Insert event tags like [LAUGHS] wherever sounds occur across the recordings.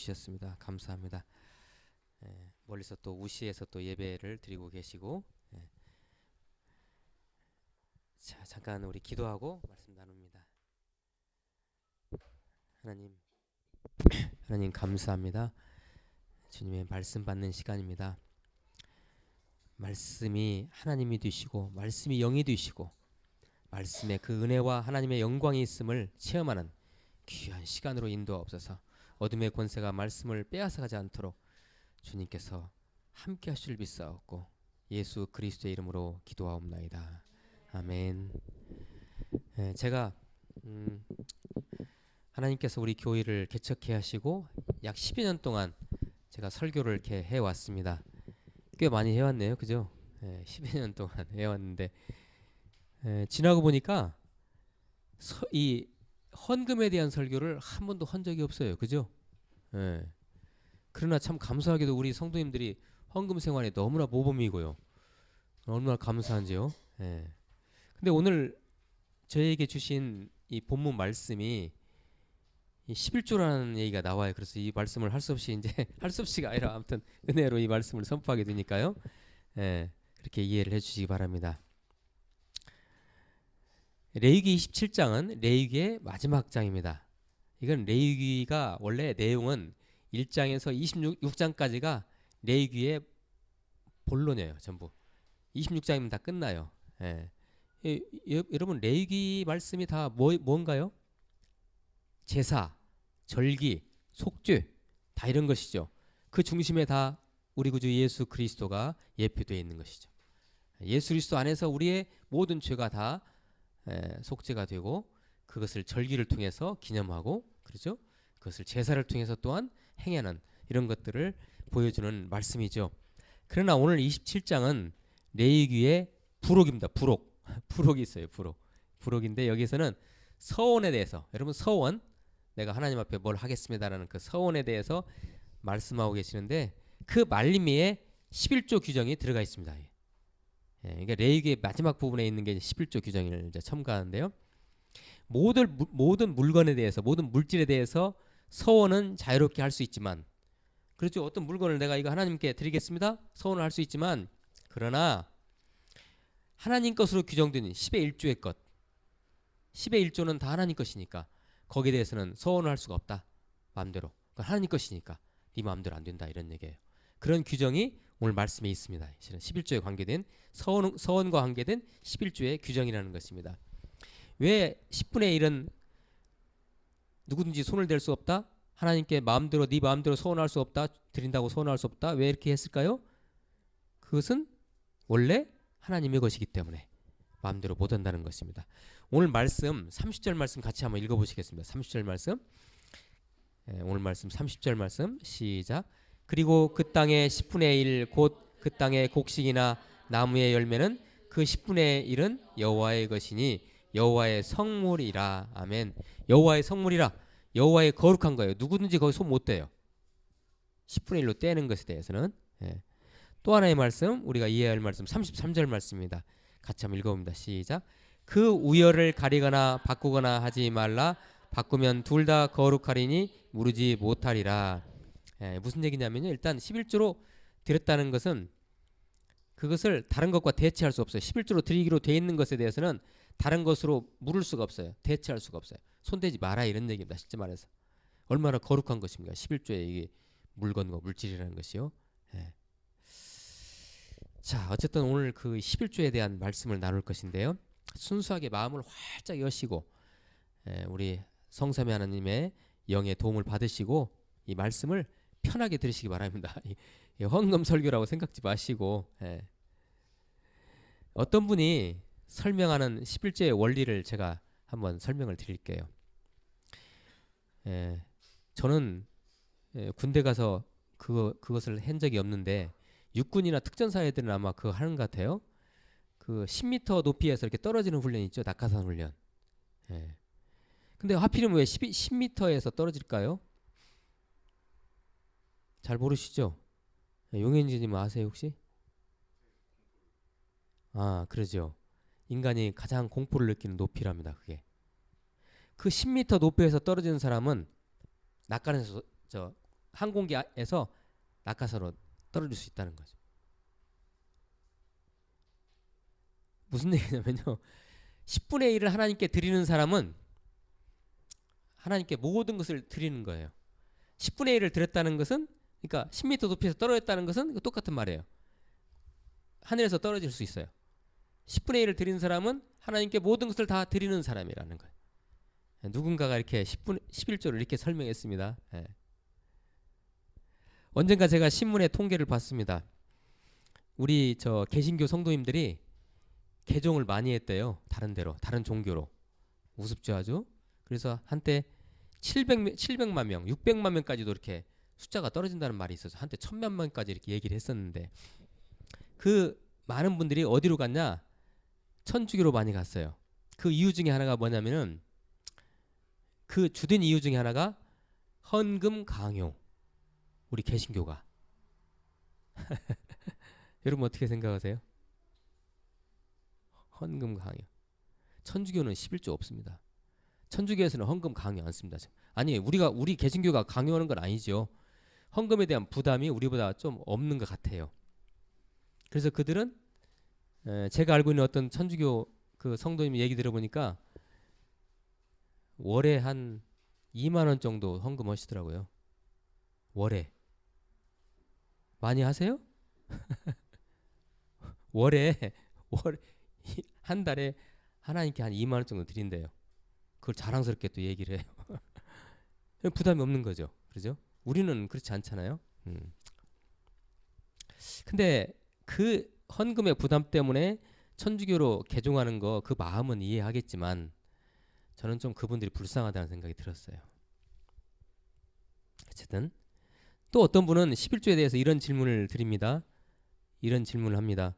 주셨습니다. 감사합니다. 예, 멀리서 또 우시에서 또 예배를 드리고 계시고 예. 자 잠깐 우리 기도하고 말씀 나눕니다. 하나님 [CLEARS THROAT] 하나님 감사합니다. 주님의 말씀 받는 시간입니다. 말씀이 하나님이 되시고 말씀이 영이 되시고 말씀에 그 은혜와 하나님의 영광이 있음을 체험하는 귀한 시간으로 인도하옵소서. 어둠의 권세가 말씀을 빼앗아가지 않도록 주님께서 함께 하실 비싸옵고 예수 그리스도의 이름으로 기도하옵나이다. 아멘. 예, 제가 음, 하나님께서 우리 교회를 개척해 하시고 약 10여 년 동안 제가 설교를 이렇게 해 왔습니다. 꽤 많이 해 왔네요. 그죠? 예, 10여 년 동안 [LAUGHS] 해 왔는데 예, 지나고 보니까 서, 이 헌금에 대한 설교를 한 번도 한 적이 없어요. 그죠? 예. 그러나 참 감사하게도 우리 성도님들이 헌금 생활에 너무나 모범이고요. 얼마나 감사한지요. 예. 근데 오늘 저에게 주신 이 본문 말씀이 이 11조라는 얘기가 나와요. 그래서 이 말씀을 할 수 없이 이제 [LAUGHS] 할 수 없이가 아니라 아무튼 은혜로 이 말씀을 선포하게 되니까요. 예. 그렇게 이해를 해 주시기 바랍니다. 레위기 27장은 레위기의 마지막 장입니다. 이건 레위기가 원래 내용은 1장에서 26장까지가 레위기의 본론이에요. 전부. 26장이면 다 끝나요. 예. 예, 예, 여러분 레위기 말씀이 다 뭐, 뭔가요? 제사, 절기, 속죄 다 이런 것이죠. 그 중심에 다 우리 구주 예수 그리스도가 예표되어 있는 것이죠. 예수 그리스도 안에서 우리의 모든 죄가 다 에, 속죄가 되고 그것을 절기를 통해서 기념하고 그렇죠? 그것을 제사를 통해서 또한 행하는 이런 것들을 보여주는 말씀이죠. 그러나 오늘 27장은 레위기의 부록입니다. 부록. [LAUGHS] 부록이 있어요. 부록. 부록인데 여기서는 서원에 대해서 여러분 서원 내가 하나님 앞에 뭘 하겠습니다라는 그 서원에 대해서 말씀하고 계시는데 그 말림이에 11조 규정이 들어가 있습니다. 예, 그러니까 레위기의 마지막 부분에 있는 게 11조 규정을 이제 첨가하는데요. 모든 모든 물건에 대해서 모든 물질에 대해서 서원은 자유롭게 할 수 있지만 그렇죠. 어떤 물건을 내가 이거 하나님께 드리겠습니다. 서원을 할 수 있지만 그러나 하나님 것으로 규정된 10의 1조의 것 10의 1조는 다 하나님 것이니까 거기에 대해서는 서원을 할 수가 없다. 마음대로. 그건 하나님 것이니까 네 마음대로 안 된다 이런 얘기예요. 그런 규정이 오늘 말씀에 있습니다. 실은 11조에 관계된 서원, 서원과 관계된 11조의 규정이라는 것입니다. 왜 10분의 1은 누구든지 손을 댈 수 없다? 하나님께 마음대로 네 마음대로 소원할 수 없다. 드린다고 소원할 수 없다. 왜 이렇게 했을까요? 그것은 원래 하나님의 것이기 때문에 마음대로 못 한다는 것입니다. 오늘 말씀 30절 말씀 같이 한번 읽어 보시겠습니다. 30절 말씀. 예, 오늘 말씀 30절 말씀 시작. 그리고 그 땅의 10분의 1 곧 그 땅의 곡식이나 나무의 열매는 그 10분의 1은 여호와의 것이니 여호와의 성물이라. 아멘. 여호와의 성물이라. 여호와의 거룩한 거예요. 누구든지 거기 손 못 대요. 10분의 1로 떼는 것에 대해서는 예. 또 하나의 말씀 우리가 이해할 말씀 33절 말씀입니다. 같이 한번 읽어봅니다. 시작. 그 우열을 가리거나 바꾸거나 하지 말라. 바꾸면 둘 다 거룩하리니 무르지 못하리라. 예, 무슨 얘기냐면요. 일단 11조로 드렸다는 것은 그것을 다른 것과 대체할 수 없어요. 11조로 드리기로 돼 있는 것에 대해서는 다른 것으로 물을 수가 없어요. 대체할 수가 없어요. 손대지 마라 이런 얘기입니다. 실제 말해서 얼마나 거룩한 것입니까? 11조의 이게 물건과 물질이라는 것이요. 예. 자, 어쨌든 오늘 그 11조에 대한 말씀을 나눌 것인데요. 순수하게 마음을 활짝 여시고 예, 우리 성삼위 하나님의 영의 도움을 받으시고 이 말씀을 편하게 들으시기 바랍니다. [LAUGHS] 이 헌금 설교라고 생각지 마시고 예. 어떤 분이 설명하는 11조의 원리를 제가 한번 설명을 드릴게요. 예, 저는 예, 군대 가서 그거 그것을 한 적이 없는데 육군이나 특전사 애들은 아마 그거 하는 것 같아요. 그 10m 높이에서 이렇게 떨어지는 훈련 있죠. 낙하산 훈련. 예. 근데 하필이면 왜 10, 10m에서 떨어질까요? 잘 모르시죠? 예, 용현진님 아세요 혹시? 아 그러죠. 인간이 가장 공포를 느끼는 높이랍니다. 그게. 그 10m 높이에서 떨어지는 사람은 낙하산에서 저 항공기에서 낙하산으로 떨어질 수 있다는 거죠. 무슨 얘기냐면요. [LAUGHS] 10분의 1을 하나님께 드리는 사람은 하나님께 모든 것을 드리는 거예요. 10분의 1을 드렸다는 것은 그러니까 10m 높이에서 떨어졌다는 것은 똑같은 말이에요. 하늘에서 떨어질 수 있어요. 10분의 1을 드리는 사람은 하나님께 모든 것을 다 드리는 사람이라는 거예요. 누군가가 이렇게 10분 11조를 이렇게 설명했습니다. 예. 언젠가 제가 신문에 통계를 봤습니다. 우리 저 개신교 성도님들이 개종을 많이 했대요. 다른 데로, 다른 종교로. 우습죠 아주. 그래서 한때 700, 700만 명, 600만 명까지도 이렇게 숫자가 떨어진다는 말이 있어서 한때 1000만 명까지 이렇게 얘기를 했었는데 그 많은 분들이 어디로 갔냐? 천주교로 많이 갔어요. 그 이유 중에 하나가 뭐냐면은 그 주된 이유 중에 하나가 헌금 강요. 우리 개신교가. [LAUGHS] 여러분 어떻게 생각하세요? 헌금 강요. 천주교는 11조 없습니다. 천주교에서는 헌금 강요 안 씁니다. 아니 우리가 우리 개신교가 강요하는 건 아니죠. 헌금에 대한 부담이 우리보다 좀 없는 것 같아요. 그래서 그들은 에, 제가 알고 있는 어떤 천주교 그 성도님 얘기 들어보니까 월에 한 2만 원 정도 헌금 하시더라고요. 월에 많이 하세요? [LAUGHS] 월에 월 한 [LAUGHS] 달에 하나님께 한 2만 원 정도 드린대요. 그걸 자랑스럽게 또 얘기를 해요. [LAUGHS] 부담이 없는 거죠. 그죠? 우리는 그렇지 않잖아요. 음. 근데 그 헌금의 부담 때문에 천주교로 개종하는 거 그 마음은 이해하겠지만 저는 좀 그분들이 불쌍하다는 생각이 들었어요. 어쨌든 또 어떤 분은 11조에 대해서 이런 질문을 드립니다. 이런 질문을 합니다.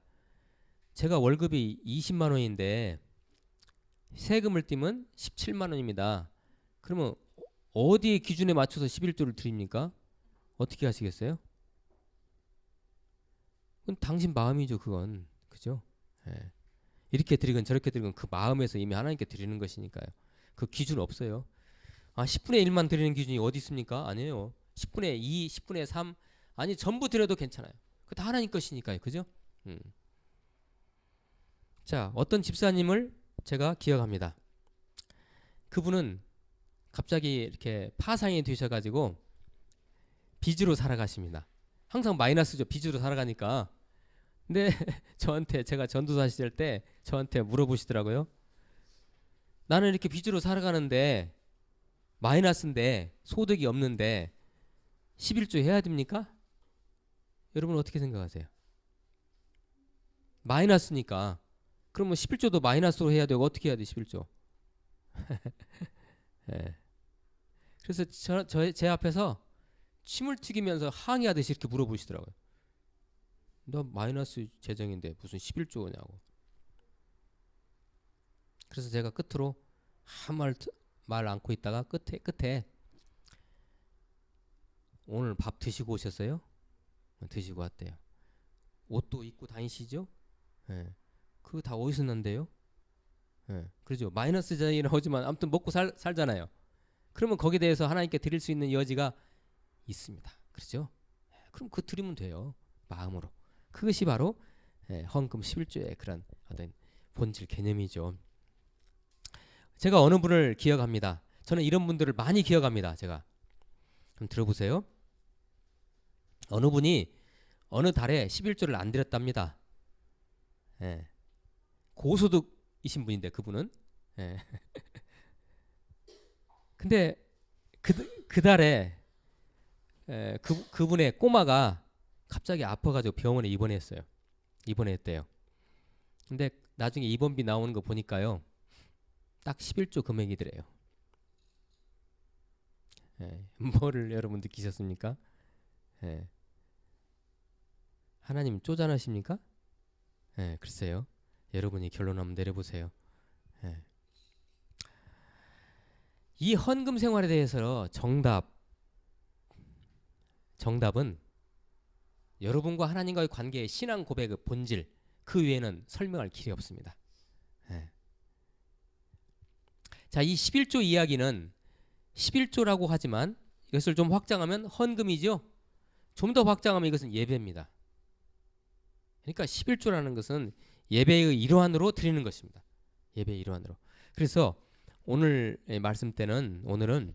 제가 월급이 20만 원인데 세금을 떼면 17만 원입니다. 그러면 어디에 기준에 맞춰서 11조를 드립니까? 어떻게 하시겠어요? 그건 당신 마음이죠, 그건. 그죠? 예. 이렇게 드리건 저렇게 드리건 그 마음에서 이미 하나님께 드리는 것이니까요. 그 기준 없어요. 아, 10분의 1만 드리는 기준이 어디 있습니까? 아니에요. 10분의 2, 10분의 3 아니 전부 드려도 괜찮아요. 그 다 하나님 것이니까요. 그죠? 음. 자, 어떤 집사님을 제가 기억합니다. 그분은 갑자기 이렇게 파상이 되셔 가지고 빚으로 살아가십니다. 항상 마이너스죠. 빚으로 살아가니까. 근데 [LAUGHS] 저한테 제가 전도사 시절 때 저한테 물어보시더라고요. 나는 이렇게 빚으로 살아가는데 마이너스인데 소득이 없는데 11조 해야 됩니까? 여러분 어떻게 생각하세요? 마이너스니까 그러면 11조도 마이너스로 해야 되고 어떻게 해야 돼 11조? [LAUGHS] 예. 그래서 저, 저, 제 앞에서 침을 튀기면서 항의하듯이 이렇게 물어보시더라고요. 너 마이너스 재정인데 무슨 11조 냐고. 그래서 제가 끝으로 한말 말 않고 있다가 끝에 끝에 오늘 밥 드시고 오셨어요? 드시고 왔대요. 옷도 입고 다니시죠? 예. 그거 다 어디서 난대요? 예. 그러죠. 마이너스 자이 나오지만 아무튼 먹고 살, 살잖아요. 그러면 거기에 대해서 하나님께 드릴 수 있는 여지가 있습니다. 그렇죠? 예. 그럼 그 드리면 돼요. 마음으로. 그것이 바로 예, 헌금 11조의 그런 어떤 본질 개념이죠. 제가 어느 분을 기억합니다. 저는 이런 분들을 많이 기억합니다. 제가 그럼 들어보세요. 어느 분이 어느 달에 11조를 안 드렸답니다. 예. 고소득이신 분인데 그분은 예. [LAUGHS] 근데 그, 그 달에 에, 그, 그분의 꼬마가 갑자기 아파가지고 병원에 입원했어요. 입원했대요. 근데 나중에 입원비 나오는 거 보니까요. 딱 11조 금액이더래요. 예, 뭐를 여러분 느끼셨습니까? 예. 하나님 쪼잔하십니까? 예, 글쎄요. 여러분이 결론 한번 내려보세요. 예. 이 헌금 생활에 대해서 정답 정답은 여러분과 하나님과의 관계의 신앙 고백의 본질 그 외에는 설명할 길이 없습니다. 예. 자, 이 11조 이야기는 11조라고 하지만 이것을 좀 확장하면 헌금이죠. 좀 더 확장하면 이것은 예배입니다. 그러니까 11조라는 것은 예배의 일환으로 드리는 것입니다. 예배의 일환으로. 그래서 오늘 말씀 때는 오늘은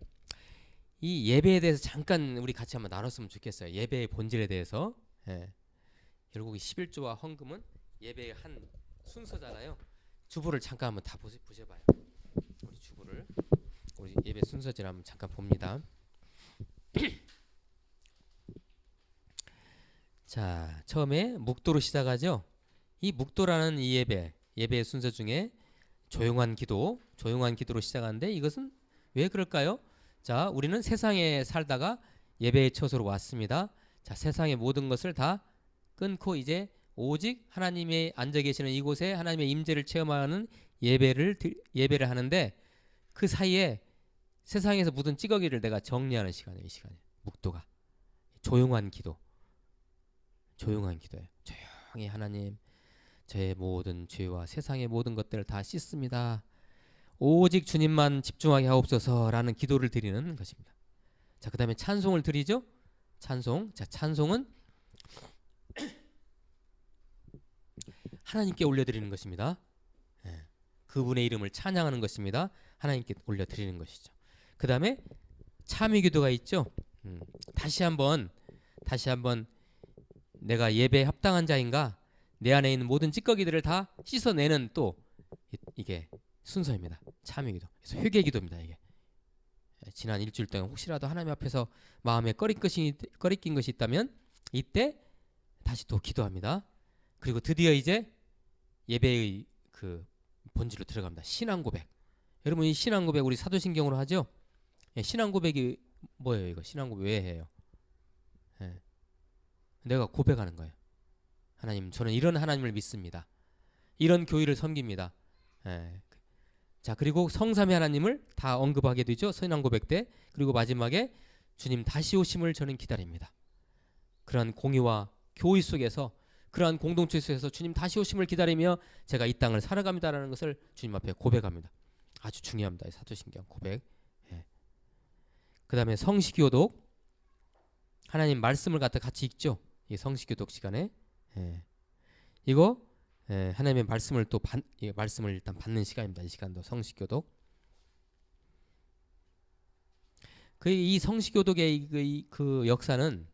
이 예배에 대해서 잠깐 우리 같이 한번 나눴으면 좋겠어요. 예배의 본질에 대해서. 예. 결국 이 11조와 헌금은 예배의 한 순서잖아요. 주보를 잠깐 한번 다 보시, 보셔봐요. 우리 주보를 우리 예배 순서지를 한번 잠깐 봅니다. [CLEARS THROAT] 자, 처음에 묵도로 시작하죠. 이 묵도라는 이 예배, 예배의 순서 중에 조용한 기도, 조용한 기도로 시작하는데 이것은 왜 그럴까요? 자, 우리는 세상에 살다가 예배의 처소로 왔습니다. 자, 세상의 모든 것을 다 끊고 이제 오직 하나님의 앉아 계시는 이곳에 하나님의 임재를 체험하는 예배를 예배를 하는데 그 사이에 세상에서 묻은 찌꺼기를 내가 정리하는 시간이에요. 이 시간에 묵도가 조용한 기도, 조용한 기도예요. 조용히 하나님 제 모든 죄와 세상의 모든 것들을 다 씻습니다. 오직 주님만 집중하게 하옵소서라는 기도를 드리는 것입니다. 자, 그다음에 찬송을 드리죠. 찬송. 자, 찬송은 하나님께 올려드리는 것입니다. 예, 그분의 이름을 찬양하는 것입니다. 하나님께 올려드리는 것이죠. 그 다음에 참여기도가 있죠. 음, 다시 한번 다시 한번 내가 예배에 합당한 자인가 내 안에 있는 모든 찌꺼기들을 다 씻어내는 또 이, 게 순서입니다. 참여기도. 그래서 회개기도입니다. 이게 예, 지난 일주일 동안 혹시라도 하나님 앞에서 마음에 꺼린 것이 꺼리낀 것이 있다면 이때 다시 또 기도합니다. 그리고 드디어 이제 예배의 그 본질로 들어갑니다. 신앙 고백. 여러분 이 신앙 고백 우리 사도신경으로 하죠. 예, 신앙 고백이 뭐예요? 이거 신앙 고백 왜 해요? 예. 내가 고백하는 거예요. 하나님, 저는 이런 하나님을 믿습니다. 이런 교회를 섬깁니다. 예. 자 그리고 성삼위 하나님을 다 언급하게 되죠. 신앙 고백 때 그리고 마지막에 주님 다시 오심을 저는 기다립니다. 그러한 공의와 교의 속에서 그러한 공동체 속에서 주님 다시 오심을 기다리며 제가 이 땅을 살아갑니다라는 것을 주님 앞에 고백합니다. 아주 중요합니다. 사도신경 고백. 예. 그 다음에 성시교독 하나님 말씀을 갖다 같이 읽죠. 이 성시교독 시간에 예. 이거 예, 하나님의 말씀을 또 받, 예, 말씀을 일단 받는 시간입니다. 이 시간도 성시교독. 그 이 성시교독의 그, 그 역사는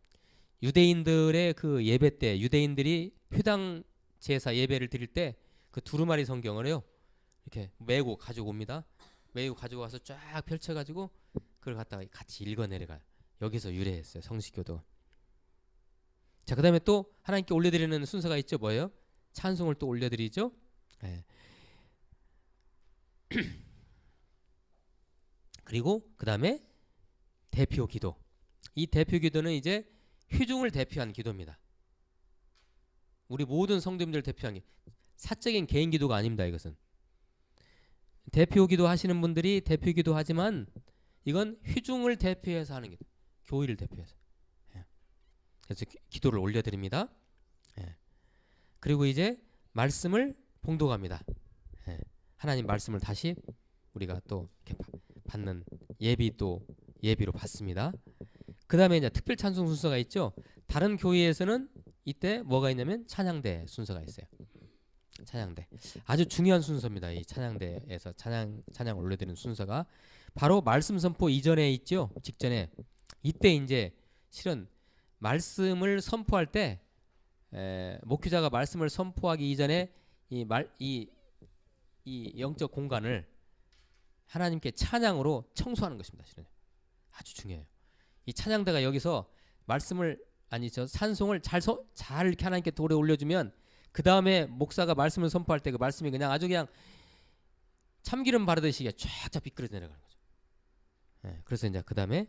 유대인들의 그 예배 때 유대인들이 회당 제사 예배를 드릴 때 그 두루마리 성경을요 이렇게 메고 가지고 옵니다. 메고 가지고 와서 쫙 펼쳐가지고 그걸 갖다가 같이 읽어 내려가요. 여기서 유래했어요 성시교도. 자 그다음에 또 하나님께 올려드리는 순서가 있죠 뭐예요? 찬송을 또 올려드리죠. 네. [CLEARS THROAT] 그리고 그 다음에 대표 기도. 이 대표 기도는 이제 회중을 대표한 기도입니다. 우리 모든 성도님들 대표한 게 사적인 개인 기도가 아닙니다. 이것은 대표 기도 하시는 분들이 대표 기도 하지만 이건 회중을 대표해서 하는 기도, 교회를 대표해서. 예. 그래서 기, 도를 올려드립니다. 예. 그리고 이제 말씀을 봉독합니다. 예. 하나님 말씀을 다시 우리가 또 받는 예비 또 예비로 받습니다. 그 다음에 이제 특별 찬송 순서가 있죠. 다른 교회에서는 이때 뭐가 있냐면 찬양대 순서가 있어요. 찬양대 아주 중요한 순서입니다. 이 찬양대에서 찬양 찬양 올려드리는 순서가 바로 말씀 선포 이전에 있죠. 직전에 이때 이제 실은 말씀을 선포할 때 에, 목회자가 말씀을 선포하기 이전에 이 말 이 이 영적 공간을 하나님께 찬양으로 청소하는 것입니다. 실은 아주 중요해요. 이 찬양대가 여기서 말씀을 아니 저 찬송을 잘잘 이렇게 하나님께 돌에 올려주면 그 다음에 목사가 말씀을 선포할 때 그 말씀이 그냥 아주 그냥 참기름 바르듯이 쫙쫙 비끄러져 내려가는 거죠. 예, 그래서 이제 그 다음에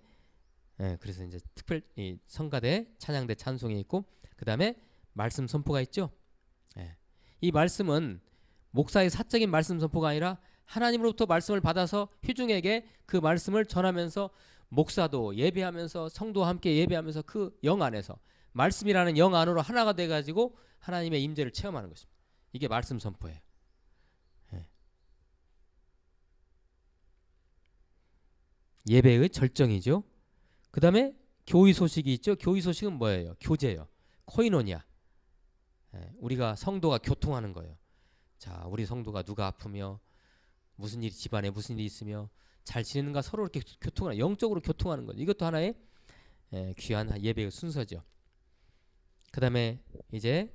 예, 그래서 이제 특별 이 성가대 찬양대 찬송이 있고 그 다음에 말씀 선포가 있죠. 예, 이 말씀은 목사의 사적인 말씀 선포가 아니라 하나님으로부터 말씀을 받아서 회중에게 그 말씀을 전하면서 목사도 예배하면서 성도와 함께 예배하면서 그 영 안에서 말씀이라는 영 안으로 하나가 돼 가지고 하나님의 임재를 체험하는 것입니다. 이게 말씀 선포예요. 예. 예배의 절정이죠. 그다음에 교회 소식이 있죠. 교회 소식은 뭐예요? 교제예요. 코이노니아. 예, 우리가 성도가 교통하는 거예요. 자, 우리 성도가 누가 아프며 무슨 일이 집안에 무슨 일이 있으며 잘 지내는가 서로 이렇게 교통하는 영적으로 교통하는 거죠. 이것도 하나의 예, 귀한 예배의 순서죠. 그 다음에 이제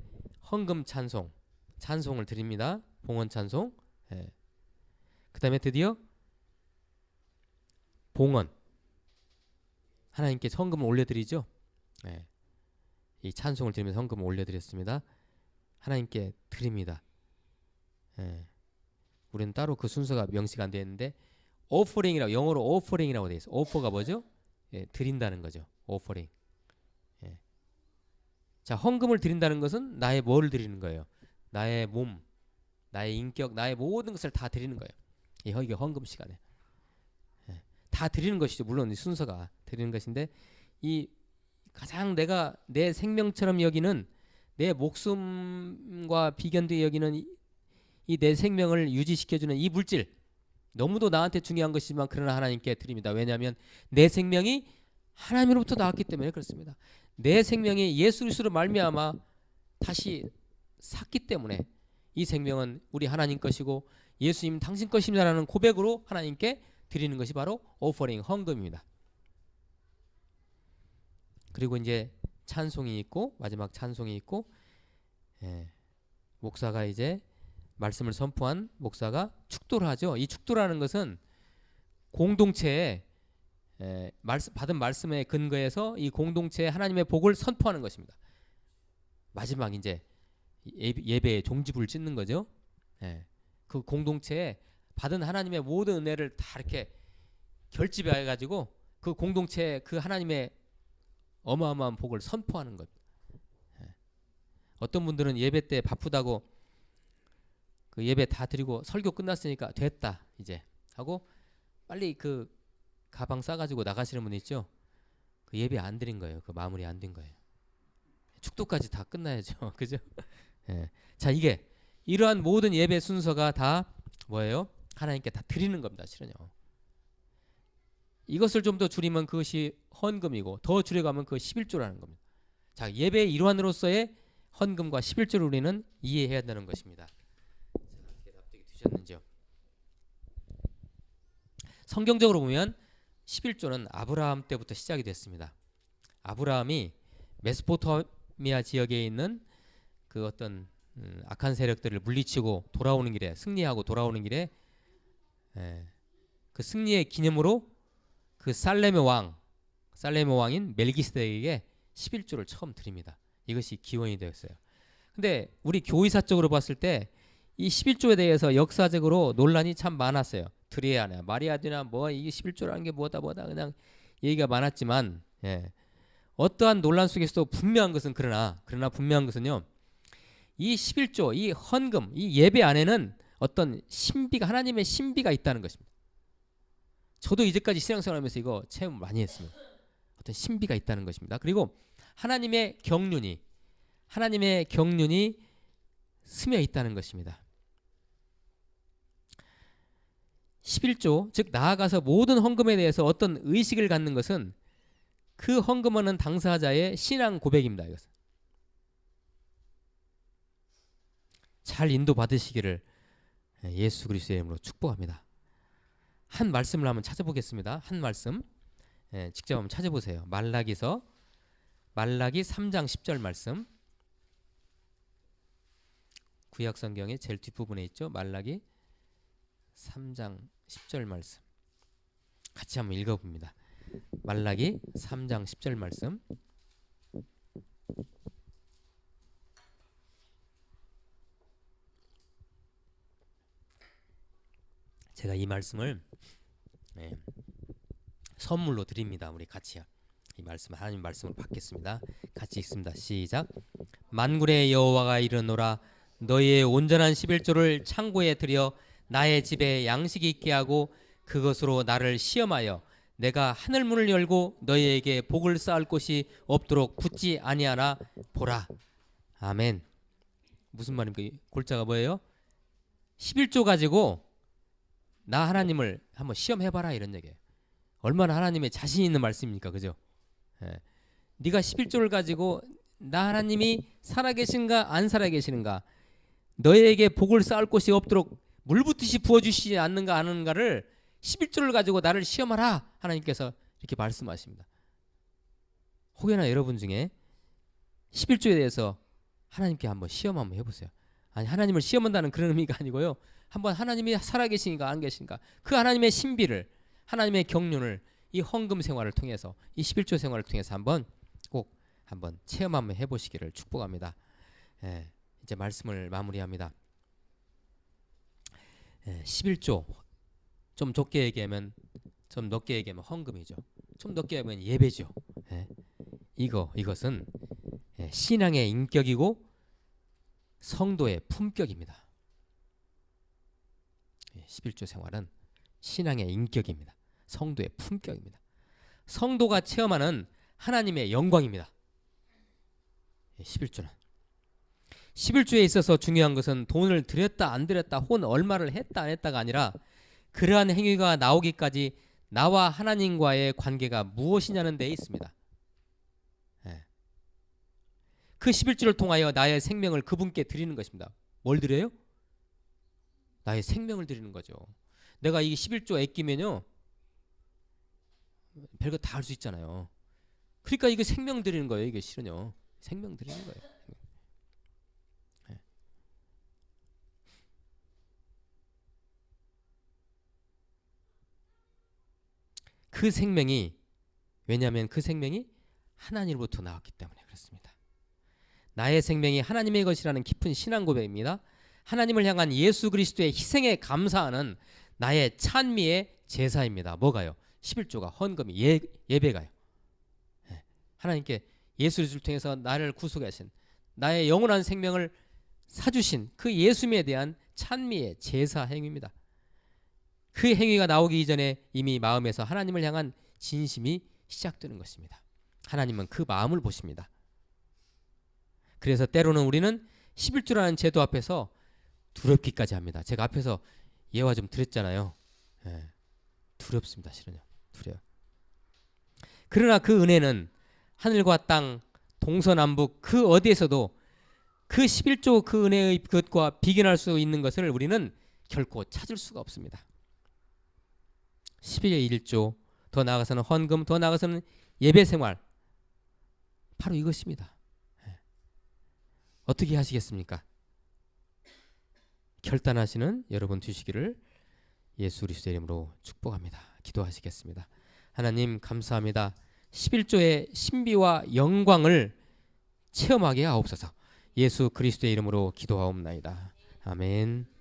헌금 찬송, 찬송을 드립니다. 봉헌 찬송. 예. 그다음에 드디어 봉헌 하나님께 헌금을 올려드리죠. 예. 이 찬송을 드리면서 헌금을 올려드렸습니다. 하나님께 드립니다. 예. 우리는 따로 그 순서가 명시가 안 있는데 오퍼링이라고 영어로 오퍼링이라고 돼 있어. 오퍼가 뭐죠? 예, 드린다는 거죠. 오퍼링. 예. 자, 헌금을 드린다는 것은 나의 뭘 드리는 거예요? 나의 몸, 나의 인격, 나의 모든 것을 다 드리는 거예요. 이 이게 헌금 시간에 예. 다 드리는 것이죠. 물론 이 순서가 드리는 것인데 이 가장 내가 내 생명처럼 여기는 내 목숨과 비견되어 여기는 이 내 생명을 유지시켜주는 이 물질 너무도 나한테 중요한 것이지만 그러나 하나님께 드립니다. 왜냐하면 내 생명이 하나님으로부터 나왔기 때문에 그렇습니다. 내 생명이 예수 그리스도로 말미암아 다시 샀기 때문에 이 생명은 우리 하나님 것이고 예수님 당신 것입니다라는 고백으로 하나님께 드리는 것이 바로 오퍼링 헌금입니다. 그리고 이제 찬송이 있고 마지막 찬송이 있고 예, 목사가 이제 말씀을 선포한 목사가 축도를 하죠. 이 축도라는 것은 공동체에 에, 말씀, 받은 말씀에 근거해서 이 공동체에 하나님의 복을 선포하는 것입니다. 마지막 이제 예배, 예배의 종지부를 찍는 거죠. 예, 그 공동체에 받은 하나님의 모든 은혜를 다 이렇게 결집해 가지고 그 공동체에 그 하나님의 어마어마한 복을 선포하는 것. 예. 어떤 분들은 예배 때 바쁘다고 그 예배 다 드리고 설교 끝났으니까 됐다 이제 하고 빨리 그 가방 싸가지고 나가시는 분 있죠. 그 예배 안 드린 거예요. 그 마무리 안 된 거예요. 축도까지 다 끝나야죠. [LAUGHS] 그죠? 예. 자 이게 이러한 모든 예배 순서가 다 뭐예요? 하나님께 다 드리는 겁니다. 실은요. 이것을 좀 더 줄이면 그것이 헌금이고 더 줄여가면 그 11조라는 겁니다. 자 예배의 일환으로서의 헌금과 11조를 우리는 이해해야 한다는 것입니다. 자, 어떻게 납득이 되셨는지요? 성경적으로 보면 11조는 아브라함 때부터 시작이 됐습니다. 아브라함이 메소포타미아 지역에 있는 그 어떤 음, 악한 세력들을 물리치고 돌아오는 길에 승리하고 돌아오는 길에 에, 그 승리의 기념으로 그 살렘의 왕 살렘의 왕인 멜기스덱에게 11조를 처음 드립니다. 이것이 기원이 되었어요. 근데 우리 교의사적으로 봤을 때 이 11조에 대해서 역사적으로 논란이 참 많았어요. 드려야 하냐 말해야 되나 뭐 이게 11조라는 게 뭐다 뭐다 그냥 얘기가 많았지만 예. 어떠한 논란 속에서도 분명한 것은 그러나 그러나 분명한 것은요. 이 11조 이 헌금 이 예배 안에는 어떤 신비가 하나님의 신비가 있다는 것입니다. 저도 이제까지 신앙생활하면서 이거 체험 많이 했습니다. 어떤 신비가 있다는 것입니다. 그리고 하나님의 경륜이 하나님의 경륜이 스며 있다는 것입니다. 11조 즉 나아가서 모든 헌금에 대해서 어떤 의식을 갖는 것은 그 헌금하는 당사자의 신앙 고백입니다. 이것은 잘 인도 받으시기를 예수 그리스도의 이름으로 축복합니다. 한 말씀을 한번 찾아보겠습니다. 한 말씀 예, 직접 한번 찾아보세요. 말라기서 말라기 3장 10절 말씀 구약 성경의 제일 뒷부분에 있죠. 말라기 3장 10절 말씀 같이 한번 읽어봅니다. 말라기 3장 10절 말씀 제가 이 말씀을 예, 선물로 드립니다. 우리 같이요. 이 말씀 하나님 말씀을 받겠습니다. 같이 읽습니다. 시작. 만군의 여호와가 이르노라 너희의 온전한 11조를 창고에 들여 나의 집에 양식이 있게 하고 그것으로 나를 시험하여 내가 하늘 문을 열고 너희에게 복을 쌓을 곳이 없도록 붙지 아니하나 보라. 아멘. 무슨 말입니까? 골자가 뭐예요? 11조 가지고 나 하나님을 한번 시험해 봐라 이런 얘기예요. 얼마나 하나님의 자신 있는 말씀입니까? 그죠? 예. 네가 11조를 가지고 나 하나님이 살아계신가 안 살아계시는가 너에게 복을 쌓을 곳이 없도록 물붓듯이 부어주시지 않는가 아는가를 11조를 가지고 나를 시험하라 하나님께서 이렇게 말씀하십니다. 혹여나 여러분 중에 11조에 대해서 하나님께 한번 시험 한번 해보세요. 아니 하나님을 시험한다는 그런 의미가 아니고요. 한번 하나님이 살아계신가 안 계신가 그 하나님의 신비를 하나님의 경륜을 이 헌금 생활을 통해서 이 11조 생활을 통해서 한번 꼭 한번 체험 한번 해보시기를 축복합니다. 예, 이제 말씀을 마무리합니다. 예, 11조 좀 좁게 얘기하면 좀 넓게 얘기하면 헌금이죠. 좀 넓게 하면 예배죠. 예, 이거 이것은 예, 신앙의 인격이고 성도의 품격입니다. 예, 11조 생활은 신앙의 인격입니다. 성도의 품격입니다. 성도가 체험하는 하나님의 영광입니다. 예, 11조는 11조에 있어서 중요한 것은 돈을 들였다 안 들였다 혹은 얼마를 했다 안 했다가 아니라 그러한 행위가 나오기까지 나와 하나님과의 관계가 무엇이냐는 데 있습니다. 예. 그 11조를 통하여 나의 생명을 그분께 드리는 것입니다. 뭘 드려요? 나의 생명을 드리는 거죠. 내가 이 11조 아끼면요. 별거 다 할 수 있잖아요. 그러니까 이거 생명 드리는 거예요. 이게 실은요. 생명 드리는 거예요. 네. 그 생명이 왜냐하면 그 생명이 하나님으로부터 나왔기 때문에 그렇습니다. 나의 생명이 하나님의 것이라는 깊은 신앙 고백입니다. 하나님을 향한 예수 그리스도의 희생에 감사하는 나의 찬미의 제사입니다. 뭐가요? 11조가 헌금이 예, 예배가요. 예. 하나님께 예수 그리스도를 통해서 나를 구속하신 나의 영원한 생명을 사주신 그 예수님에 대한 찬미의 제사 행위입니다. 그 행위가 나오기 이전에 이미 마음에서 하나님을 향한 진심이 시작되는 것입니다. 하나님은 그 마음을 보십니다. 그래서 때로는 우리는 11조라는 제도 앞에서 두렵기까지 합니다. 제가 앞에서 예화 좀 드렸잖아요. 예, 두렵습니다. 실은요. 두려워. 그러나 그 은혜는 하늘과 땅, 동서남북 그 어디에서도 그 11조 그 은혜의 것과 비견할 수 있는 것을 우리는 결코 찾을 수가 없습니다. 11의 1조, 더 나아가서는 헌금, 더 나아가서는 예배 생활. 바로 이것입니다. 예. 어떻게 하시겠습니까? 결단하시는 여러분 되시기를 예수 그리스도의 이름으로 축복합니다. 기도하시겠습니다. 하나님 감사합니다. 11조의 신비와 영광을 체험하게 하옵소서. 예수 그리스도의 이름으로 기도하옵나이다. 아멘.